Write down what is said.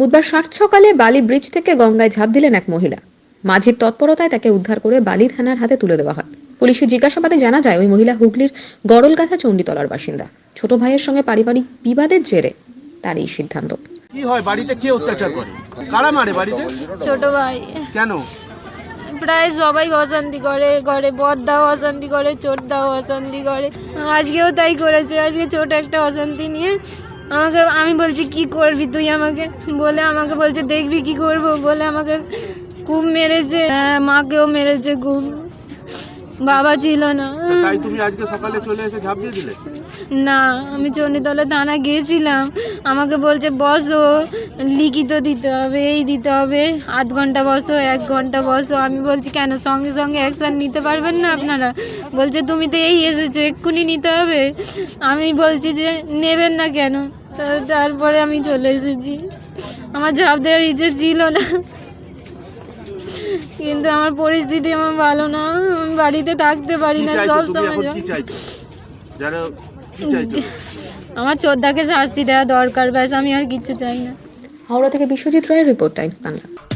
বুধবার ষাট সকালে বালি ব্রিজ থেকে গঙ্গায় ঝাঁপ দিলেন এক মহিলা। মাঝির তৎপরতায় তাকে উদ্ধার করে বালি থানার হাতে তুলে দেওয়া হয়। পুলিশের জিজ্ঞাসাবাদে জানা যায় ওই মহিলা হুগলির গড়লগাথা চণ্ডীতলার বাসিন্দা। ছোট ভাইয়ের সঙ্গে পারিবারিক বিবাদের জেরে তার এই সিদ্ধান্ত। কি হয় বাড়িতে কে অত্যাচার করে? কারা মারে বাড়িতে? ছোট ভাই। কেন? প্রায় সবাই অশান্তি করে ঘরে বরদাও অশান্তি করে চোরদাও অশান্তি করে। আজকেও তাই করেছে আজকে ছোট একটা অশান্তি নিয়ে আমাকে আমি বলছি কি করবি তুই আমাকে? বলে আমাকে বলছে দেখবি কি করব? বলে আমাকে খুব মেরেছে। হ্যাঁ মাকেও মেরেছে খুব। বাবা ছিল না। তাই তুমি আজকে সকালে চলে এসে ঝাঁপ দিয়ে দিলে? না আমি চণ্ডীতলা থানা গিয়েছিলাম। আমাকে বলছে বসো লিখিত দিতে হবে এই দিতে হবে। আধ ঘণ্টা বসো এক ঘণ্টা বসো। আমি বলছি কেন? সঙ্গে সঙ্গে অ্যাকশান নিতে পারবেন না আপনারা? বলছে তুমি তো এই এসেছ এক্ষুনি নিতে হবে। আমি বলছি যে নেবেন না কেন? তারপরে আমি চলে এসেছি। আমার ঝাঁপ দেওয়ার ইচ্ছে ছিল না। কিন্তু আমার পরিস্থিতি আমার ভালো না। আমি বাড়িতে থাকতে পারি না সব সময় এখন যা- কি চাইছো? যারা কি চাইছো? আমার চোদ্দাকে শাস্তি দেওয়া দরকার ব্যাস আমি আর কিচ্ছু চাই না। হাওড়া থেকে বিশ্বজিৎ রায়ের রিপোর্ট টাইমস বাংলা।